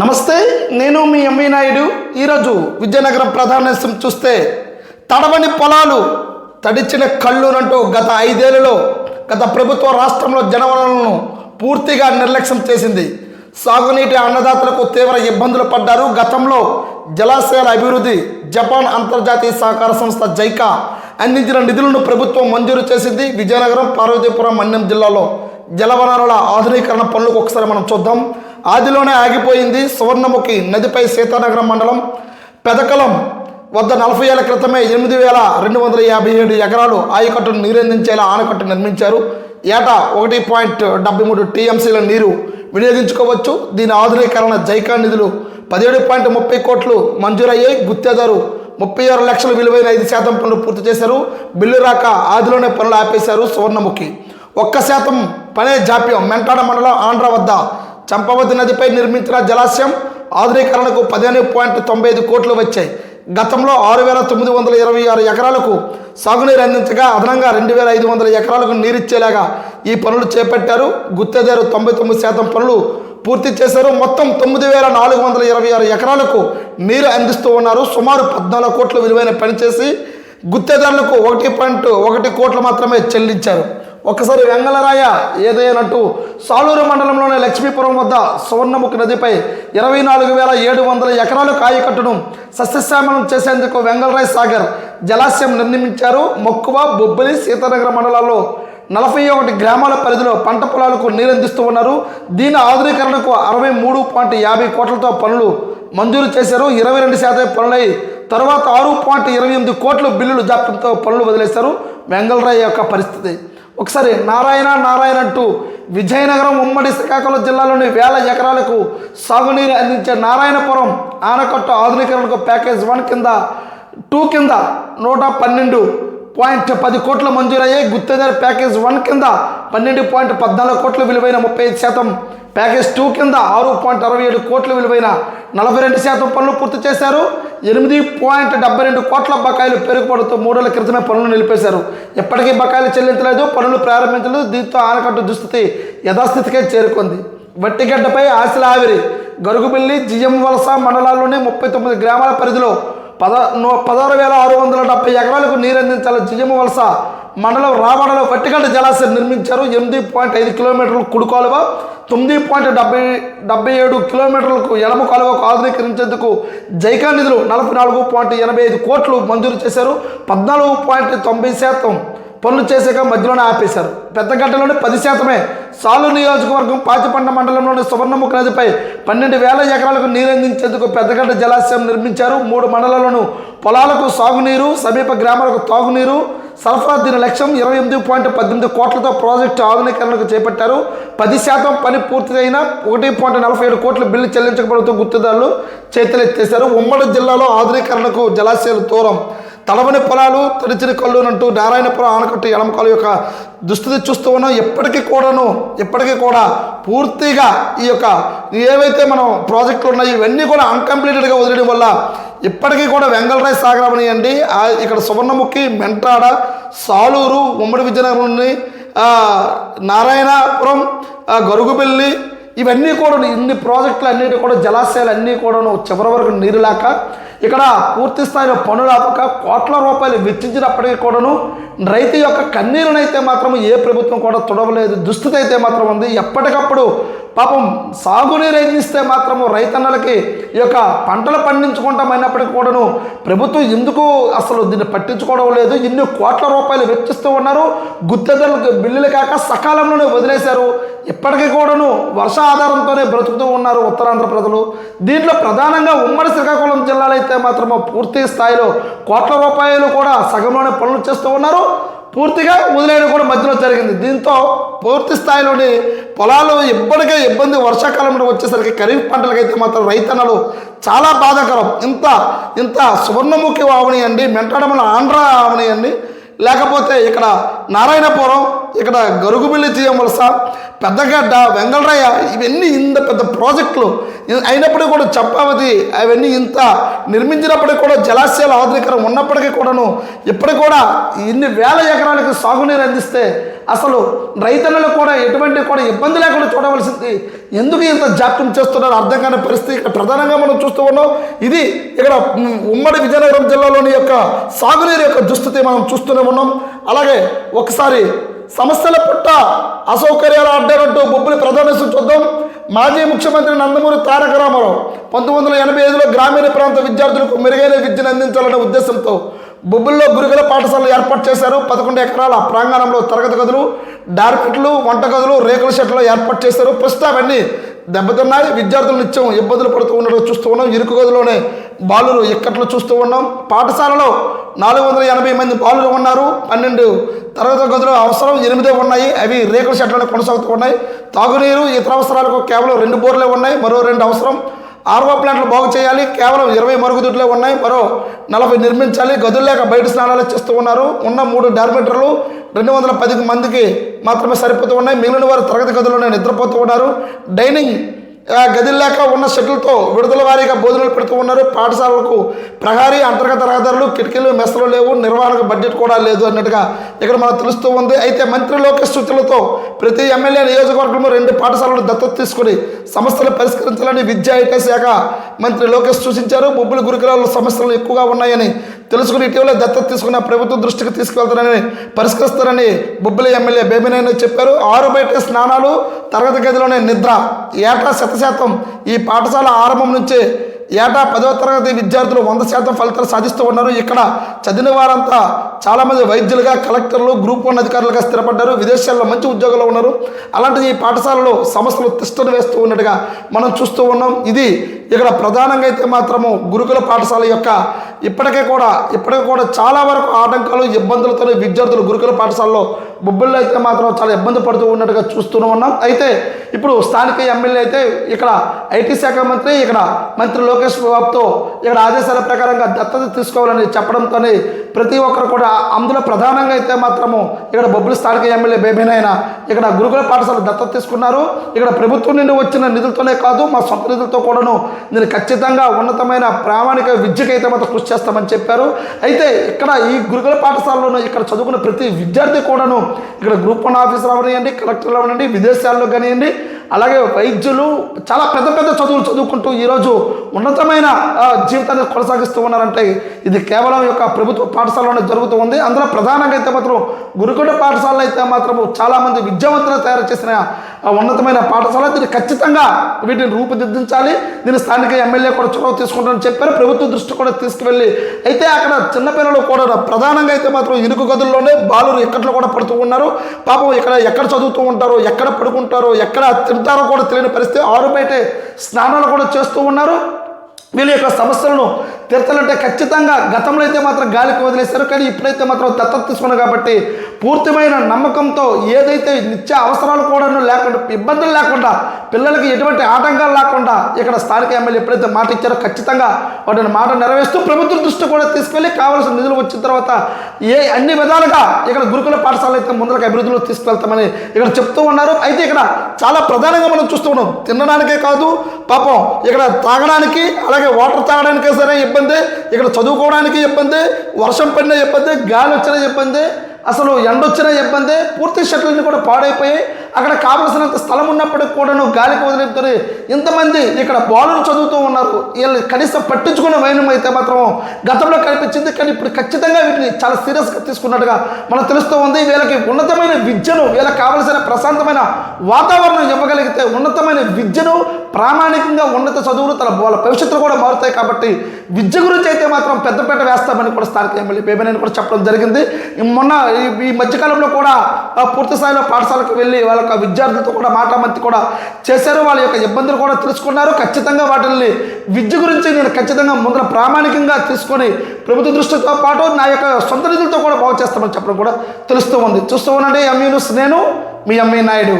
నమస్తే నేను మీ ఎంవి నాయుడు. ఈరోజు విజయనగరం ప్రధాన చూస్తే తడవని పొలాలు తడిచిన కళ్ళునంటూ గత ఐదేళ్ళలో గత ప్రభుత్వ రాష్ట్రంలో జనవనరులను పూర్తిగా నిర్లక్ష్యం చేసింది. సాగునీటి అన్నదాతలకు తీవ్ర ఇబ్బందులు పడ్డారు. గతంలో జలాశయాల అభివృద్ధి జపాన్ అంతర్జాతీయ సహకార సంస్థ జైకా అందించిన నిధులను ప్రభుత్వం మంజూరు చేసింది. విజయనగరం పార్వతీపురం మన్యం జిల్లాలో జలవనరుల ఆధునీకరణ పనులకు ఒకసారి మనం చూద్దాం. ఆదిలోనే ఆగిపోయింది సువర్ణముఖి నదిపై సీతానగరం మండలం పెదకలం వద్ద నలభై ఏళ్ళ క్రితమే ఎనిమిది వేల రెండు వందల యాభై ఏడు ఎకరాలు ఆయకట్టును నీరందించేలా ఆనకట్టు నిర్మించారు. ఏటా ఒకటి పాయింట్ డెబ్బై మూడు టీఎంసీల నీరు వినియోగించుకోవచ్చు. దీని ఆధునీకరణ జైకా నిధులు పదిహేడు పాయింట్ ముప్పై కోట్లు మంజూరయ్యాయి. గుత్తేదారు ముప్పై ఆరు లక్షల విలువైన ఐదు శాతం పనులు పూర్తి చేశారు. బిల్లు రాక ఆదిలోనే పనులు ఆపేశారు సువర్ణముఖి. ఒక్క శాతం పనే జాప్యం. మెంటాడ మండలం ఆంధ్ర వద్ద చంపవతి నదిపై నిర్మించిన జలాశయం ఆధునీకరణకు పదిహేను పాయింట్ తొంభై ఐదు కోట్లు వచ్చాయి. గతంలో ఆరు వేల తొమ్మిది వందల ఇరవై ఆరు ఎకరాలకు సాగునీరు అందించగా అదనంగా రెండు వేల ఐదు వందల ఎకరాలకు నీరిచ్చేలాగా ఈ పనులు చేపట్టారు. గుత్తేదారు తొంభై తొమ్మిది శాతం పనులు పూర్తి చేశారు. మొత్తం తొమ్మిది వేల నాలుగు వందల ఇరవై ఆరు ఎకరాలకు నీరు అందిస్తూ ఉన్నారు. సుమారు పద్నాలుగు కోట్ల విలువైన పనిచేసి గుత్తేదారులకు ఒకటి పాయింట్ ఒకటి కోట్లు మాత్రమే చెల్లించారు. ఒకసారి వెంగళరాయ ఏదైనట్టు సాలూరు మండలంలోని లక్ష్మీపురం వద్ద సువర్ణముఖి నదిపై ఇరవై నాలుగు వేల ఏడు వందల ఎకరాలు కాయకట్టును సస్యశ్యామలం చేసేందుకు వెంగళరాయ్ సాగర్ జలాశయం నిర్మించారు మొక్కువ బొబ్బిలి సీతానగర మండలాల్లో నలభై ఒకటి గ్రామాల పరిధిలో పంట పొలాలకు నీరందిస్తూ ఉన్నారు. దీని ఆధునీకరణకు అరవై మూడు పాయింట్ యాభై కోట్లతో పనులు మంజూరు చేశారు. ఇరవై రెండు శాతం పనులై తర్వాత ఆరు పాయింట్ ఇరవై ఎనిమిది కోట్ల బిల్లులు జాప్యంతో పనులు వదిలేశారు. వెంగళరాయ్ యొక్క పరిస్థితి ఒకసారి నారాయణ నారాయణ అంటూ విజయనగరం ఉమ్మడి శ్రీకాకుళం జిల్లాలోని వేల ఎకరాలకు సాగునీరు అందించే నారాయణపురం ఆనకట్ట ఆధునీకరణకు ప్యాకేజ్ వన్ కింద టూ కింద నూట పన్నెండు పాయింట్ పది కోట్లు మంజూరయ్యాయి. గుత్తేదారి ప్యాకేజ్ వన్ కింద పన్నెండు పాయింట్ పద్నాలుగు కోట్ల విలువైన ముప్పై ఐదు శాతం. ప్యాకేజ్ టూ కింద ఆరు పాయింట్ అరవై ఏడు కోట్ల విలువైన నలభై రెండు శాతం పనులు పూర్తి చేశారు. ఎనిమిది పాయింట్ డెబ్బై రెండు కోట్ల బకాయిలు పెరుగుపడుతూ మూడేళ్ళ క్రితమే పనులు నిలిపేశారు. ఎప్పటికీ బకాయిలు చెల్లించలేదు పనులు ప్రారంభించలేదు దీంతో ఆనకట్టు దుస్థితి యథాస్థితికే చేరుకుంది. వట్టిగడ్డపై ఆశల ఆవిరి గరుగుబిల్లి జిఎం వలస మండలాల్లోని ముప్పై తొమ్మిది గ్రామాల పరిధిలో పద పదహారు వేల ఆరు వందల డెబ్బై ఎకరాలకు నీరందించాలి జిఎం వలస మండలం రావడలో వట్టిగడ్డ జలాశయం నిర్మించారు. ఎనిమిది పాయింట్ ఐదు కిలోమీటర్లు కుడి కాలువ తొమ్మిది పాయింట్ డెబ్బై డెబ్బై ఏడు కిలోమీటర్లకు ఎడమ కాలువకు ఆధునీకరించేందుకు జైకా నిధులు నలభై నాలుగు పాయింట్ ఎనభై ఐదు కోట్లు మంజూరు చేశారు. పద్నాలుగు పాయింట్ తొంభై శాతం పనులు చేసాక మధ్యలోనే ఆపేశారు. పెద్దగడ్డలోనే పది శాతమే సాలు నియోజకవర్గం పాచిపంట మండలంలోని సువర్ణముఖ నదిపై పన్నెండు వేల ఎకరాలకు నీరందించేందుకు పెద్దగడ్డ జలాశయం నిర్మించారు. మూడు మండలాలను పొలాలకు సాగునీరు సమీప గ్రామాలకు తాగునీరు సరఫరా దీని లక్ష్యం ఇరవై ఎనిమిది పాయింట్ పద్దెనిమిది కోట్లతో ప్రాజెక్టు ఆధునీకరణకు చేపట్టారు. పది శాతం పని పూర్తయిన ఒకటి పాయింట్ నలభై ఏడు కోట్ల బిల్లు చెల్లించకపోవడంతో గుర్తుదారులు చేతులెత్తేశారు. ఉమ్మడి జిల్లాలో ఆధునీకరణకు జలాశయాలు దూరం తలవని పొలాలు తడిచిన కళ్ళునంటూ నారాయణపురం ఆనకట్టు ఎడమకాల యొక్క దుస్థితి చూస్తూ ఉన్నాం. ఎప్పటికీ కూడాను ఇప్పటికీ కూడా పూర్తిగా ఈ యొక్క ఏవైతే మనం ప్రాజెక్టులు ఉన్నాయో ఇవన్నీ కూడా అన్కంప్లీటెడ్గా వదిలేయడం వల్ల ఇప్పటికీ కూడా వెంగళరాయ్ సాగర్ అవనియండి ఇక్కడ సువర్ణముఖి మెంటాడ సాలూరు ఉమ్మడి విజయనగరంలోని నారాయణపురం గరుగుబెల్లి ఇవన్నీ కూడా ఇన్ని ప్రాజెక్టులు అన్నిటి కూడా జలాశయాలు అన్నీ కూడాను చివరి వరకు నీరు లేక ఇక్కడ పూర్తి స్థాయిలో పనులు కోట్ల రూపాయలు వెచ్చించినప్పటికీ కూడాను రైతు యొక్క కన్నీరునైతే మాత్రం ఏ ప్రభుత్వం కూడా తుడవలేదు దుస్థితి అయితే మాత్రం ఉంది. ఎప్పటికప్పుడు పాపం సాగునీరు అందిస్తే మాత్రము రైతన్నలకి ఈ యొక్క పంటలు పండించుకుంటామైనప్పటికీ కూడాను ప్రభుత్వం ఎందుకు అసలు దీన్ని పట్టించుకోవడం లేదు? ఇన్ని కోట్ల రూపాయలు వెచ్చిస్తూ ఉన్నారు. గుత్తెదలకు బిల్లులు కాక సకాలంలోనే వదిలేశారు. ఇప్పటికీ కూడాను వర్ష ఆధారంతోనే బ్రతుకుతూ ఉన్నారు ఉత్తరాంధ్ర ప్రజలు. దీంట్లో ప్రధానంగా ఉమ్మడి శ్రీకాకుళం జిల్లాలో అయితే మాత్రమే పూర్తి స్థాయిలో కోట్ల రూపాయలు కూడా సగంలోనే పనులు చేస్తూ ఉన్నారు. పూర్తిగా వదిలేయడం కూడా మధ్యలో జరిగింది. దీంతో పూర్తి స్థాయిలోని పొలాలు ఇప్పటికే ఇబ్బంది వర్షాకాలంలో వచ్చేసరికి ఖరీఫ్ పంటలకైతే మాత్రం రైతన్నలు చాలా బాధాకరం. ఇంత ఇంత సువర్ణముఖి ఆవనియండి మెంటాడమల ఆంధ్ర ఆవనియండి లేకపోతే ఇక్కడ నారాయణపురం ఇక్కడ గరుగుబిల్లి తీయం వలస పెద్దగడ్డ వెంగళరాయ ఇవన్నీ ఇంత పెద్ద ప్రాజెక్టులు. అయినప్పటికీ కూడా చంపావతి అవన్నీ ఇంత నిర్మించినప్పటికీ కూడా జలాశయాల ఆధునీకరణ ఉన్నప్పటికీ కూడాను ఇప్పటికి కూడా ఇన్ని వేల ఎకరాలకు సాగునీరు అందిస్తే అసలు రైతన్నులకు కూడా ఎటువంటి కూడా ఇబ్బంది లేకుండా చూడవలసింది. ఎందుకు ఇంత జాప్యం చేస్తున్నారో? అర్థం కాని పరిస్థితి. ఇక్కడ ప్రధానంగా మనం చూస్తూ ఉన్నాం ఇది ఇక్కడ ఉమ్మడి విజయనగరం జిల్లాలోని యొక్క సాగునీరు యొక్క దుస్థితి మనం చూస్తూనే ఉన్నాం. అలాగే ఒకసారి సమస్యల పుట్ట అసౌకర్యాలు అడ్డారంటూ బొబ్బులు ప్రధాన చూద్దాం. మాజీ ముఖ్యమంత్రి నందమూరి తారక రామారావు పంతొమ్మిది వందల ఎనభై ఐదులో గ్రామీణ ప్రాంత విద్యార్థులకు మెరుగైన విద్యను అందించాలనే ఉద్దేశంతో బొబ్బుల్లో గురుకుల పాఠశాలలు ఏర్పాటు చేశారు. పదకొండు ఎకరాల ప్రాంగణంలో తరగతి గదులు డార్మెట్లు వంటగదులు రేకుల షెడ్లు ఏర్పాటు చేశారు. ప్రస్తుతం అవన్నీ దెబ్బతిన్నాయి. విద్యార్థులు నిత్యం ఇబ్బందులు పడుతూ ఉండడం చూస్తూ ఉన్నాం. ఇరుకు గదిలోనే బాలురు ఇక్కట్లు చూస్తూ ఉన్నాం. పాఠశాలలో నాలుగు వందల ఎనభై మంది బాలురు ఉన్నారు. పన్నెండు తరగతి గదులు అవసరం ఎనిమిదే ఉన్నాయి. అవి రేకుల షెడ్లను కొనసాగుతూ ఉన్నాయి. తాగునీరు ఇతర అవసరాలకు కేవలం రెండు బోర్లే ఉన్నాయి. మరో రెండు అవసరం. ఆర్వో ప్లాంట్లు బాగు చేయాలి. కేవలం ఇరవై మరుగుదొడ్లే ఉన్నాయి. మరో నలభై నిర్మించాలి. గదులు లేక బయట స్నానాలు చేస్తూ ఉన్నారు. ఉన్న మూడు డార్మీటర్లు రెండు వందల పది మందికి మాత్రమే సరిపోతూ ఉన్నాయి. మిగిలిన వారు తరగతి గదుల్లోనే నిద్రపోతూ ఉన్నారు. డైనింగ్ ఆ, ఉన్న షెడ్లతో విడుదల వారీగా బోధనలు పెడుతూ ఉన్నారు. పాఠశాలలకు ప్రహారీ అంతర్గత రహదారులు కిటికీలు మెస్సలు లేవు. నిర్వహణకు బడ్జెట్ కూడా లేదు అన్నట్టుగా ఇక్కడ మనకు తెలుస్తూ ఉంది. అయితే మంత్రి లోకేష్ సూచనలతో ప్రతి ఎమ్మెల్యే నియోజకవర్గంలో రెండు పాఠశాలలు దత్తత తీసుకుని సమస్యలు పరిష్కరించాలని విద్యా ఐటీ శాఖ మంత్రి లోకేష్ సూచించారు. బొబ్బుల గురుకులాల్లో సమస్యలు ఎక్కువగా ఉన్నాయని తెలుసుకుని ఇటీవల దత్తత తీసుకున్న ప్రభుత్వం దృష్టికి తీసుకువెళ్తారని పరిష్కరిస్తారని బొబ్బిలి ఎమ్మెల్యే బేబినాయన చెప్పారు. ఆరు బయట స్నానాలు తరగతి గదిలోనే నిద్ర. ఏటా శత శాతం ఈ పాఠశాల ఆరంభం నుంచే ఏటా పదవ తరగతి విద్యార్థులు వంద శాతం ఫలితాలు సాధిస్తూ ఉన్నారు. ఇక్కడ చదివిన వారంతా చాలామంది వైద్యులుగా కలెక్టర్లు గ్రూప్ వన్ అధికారులుగా స్థిరపడ్డారు. విదేశాల్లో మంచి ఉద్యోగాల్లో ఉన్నారు. అలాంటి ఈ పాఠశాలలో సమస్యలు తిష్టను వేస్తూ ఉన్నట్టుగా మనం చూస్తూ ఉన్నాం. ఇది ఇక్కడ ప్రధానంగా అయితే మాత్రము గురుకుల పాఠశాల యొక్క ఇప్పటికే కూడా ఇప్పటికే కూడా చాలా వరకు ఆటంకాలు ఇబ్బందులతో విద్యార్థులు గురుకుల పాఠశాలలో బొబ్బుల్లో అయితే మాత్రం చాలా ఇబ్బంది పడుతూ ఉన్నట్టుగా చూస్తూనే ఉన్నాం. అయితే ఇప్పుడు స్థానిక ఎమ్మెల్యే అయితే ఇక్కడ ఐటీ శాఖ మంత్రి ఇక్కడ మంత్రి లోకేష్ బాబుతో ఇక్కడ ఆదేశాల ప్రకారంగా దత్తత తీసుకోవాలని చెప్పడంతోనే ప్రతి ఒక్కరు కూడా అందులో ప్రధానంగా అయితే మాత్రము ఇక్కడ బొబ్బుల స్థానిక ఎమ్మెల్యే బేబీనైనా ఇక్కడ గురుకుల పాఠశాల దత్తత తీసుకున్నారు. ఇక్కడ ప్రభుత్వం నుండి వచ్చిన నిధులతోనే కాదు మా సొంత నిధులతో కూడాను నేను ఖచ్చితంగా ఉన్నతమైన ప్రామాణిక విద్యకైతే మాత్రం కృషి చేస్తామని చెప్పారు. అయితే ఇక్కడ ఈ గురుకుల పాఠశాలలో ఇక్కడ చదువుకున్న ప్రతి విద్యార్థి కూడాను ఇక్కడ గ్రూప్ వన్ ఆఫీసర్ అవనివ్వండి కలెక్టర్లు అవనండి విదేశాల్లో కానివ్వండి అలాగే వైద్యులు చాలా పెద్ద పెద్ద చదువులు చదువుకుంటూ ఈరోజు ఉన్నతమైన జీవితాన్ని కొనసాగిస్తూ ఉన్నారంటే ఇది కేవలం యొక్క ప్రభుత్వ పాఠశాలలోనే జరుగుతూ ఉంది. అందులో ప్రధానంగా అయితే మాత్రం గురుకుల పాఠశాల అయితే మాత్రం చాలామంది విద్యావంతులు తయారు చేసిన ఉన్నతమైన పాఠశాల. దీన్ని ఖచ్చితంగా వీటిని రూపుదిద్దించాలి. దీన్ని స్థానిక ఎమ్మెల్యే కూడా చొరవ తీసుకుంటారని చెప్పారు. ప్రభుత్వ దృష్టి కూడా తీసుకువెళ్ళి అయితే అక్కడ చిన్నపిల్లలు కూడా ప్రధానంగా అయితే మాత్రం ఇరుకు గదుల్లోనే బాలురు ఎక్కట్లో కూడా పడుతూ ఉన్నారు. పాపం ఇక్కడ ఎక్కడ చదువుతూ ఉంటారో ఎక్కడ పడుకుంటారో ఎక్కడ తింటారో కూడా తెలియని పరిస్థితి. ఆరు బయట స్నానాలు కూడా చేస్తూ ఉన్నారు. వీళ్ళ యొక్క సమస్యలను తీర్చాలంటే ఖచ్చితంగా గతంలో అయితే మాత్రం గాలికి వదిలేశారు కానీ ఇప్పుడైతే మాత్రం దత్తత తీసుకున్నారు కాబట్టి పూర్తిమైన నమ్మకంతో ఏదైతే నిత్య అవసరాలు కూడా లేకుండా ఇబ్బందులు లేకుండా పిల్లలకి ఎటువంటి ఆటంకాలు లేకుండా ఇక్కడ స్థానిక ఎమ్మెల్యే ఎప్పుడైతే మాట ఇచ్చారో ఖచ్చితంగా వాటిని మాట నెరవేరుస్తూ ప్రభుత్వం దృష్టి కూడా తీసుకెళ్ళి కావాల్సిన నిధులు వచ్చిన తర్వాత ఏ అన్ని విధాలుగా ఇక్కడ గురుకుల పాఠశాల అయితే ముందరకు అభివృద్ధిలో తీసుకెళ్తామని ఇక్కడ చెప్తూ ఉన్నారు. అయితే ఇక్కడ చాలా ప్రధానంగా మనం చూస్తూ ఉన్నాం తినడానికే కాదు పాపం ఇక్కడ తాగడానికి అలాగే వాటర్ తాగడానికే సరే ఇబ్బంది ఇక్కడ చదువుకోవడానికి చెప్పింది వర్షం పడినా చెప్పింది గాలి వచ్చినా ఇబ్బంది అసలు ఎండ వచ్చిన ఇబ్బంది పూర్తి షట్లన్నీ కూడా పాడైపోయాయి అక్కడ కావలసినంత స్థలం ఉన్నప్పటికి కూడాను గాలికి వదిలేపుతారు ఇంతమంది ఇక్కడ బాలులు చదువుతూ ఉన్నారు. వీళ్ళు కనీసం పట్టించుకున్న వైనం అయితే మాత్రం గతంలో కనిపించింది. కానీ ఇప్పుడు ఖచ్చితంగా వీటిని చాలా సీరియస్గా తీసుకున్నట్టుగా మనకు తెలుస్తూ ఉంది. వీళ్ళకి ఉన్నతమైన విద్యను వీళ్ళకి కావలసిన ప్రశాంతమైన వాతావరణం ఇవ్వగలిగితే ఉన్నతమైన విద్యను ప్రామాణికంగా ఉన్నత చదువులు తన వాళ్ళ భవిష్యత్తులు కూడా మారుతాయి కాబట్టి విద్య గురించి అయితే మాత్రం పెద్దపేట వేస్తామని కూడా స్థానిక ఎమ్మెల్యే బేబేనని కూడా చెప్పడం జరిగింది. మొన్న ఈ- మధ్యకాలంలో కూడా పూర్తి స్థాయిలో పాఠశాలకు వెళ్ళి వాళ్ళ యొక్క విద్యార్థులతో కూడా మాటామంతి కూడా చేశారు. వాళ్ళ యొక్క ఇబ్బందులు కూడా తెలుసుకున్నారు. ఖచ్చితంగా వాటిని విద్య గురించి నేను ఖచ్చితంగా ముందర ప్రామాణికంగా తీసుకొని ప్రభుత్వ దృష్టితో పాటు నా యొక్క సొంత నిధులతో కూడా బాగు చేస్తామని చెప్పడం కూడా తెలుస్తూ ఉంది. చూస్తూ ఉండండి. ఎంఈ న్యూస్ నేను మీ ఎంఈ నాయుడు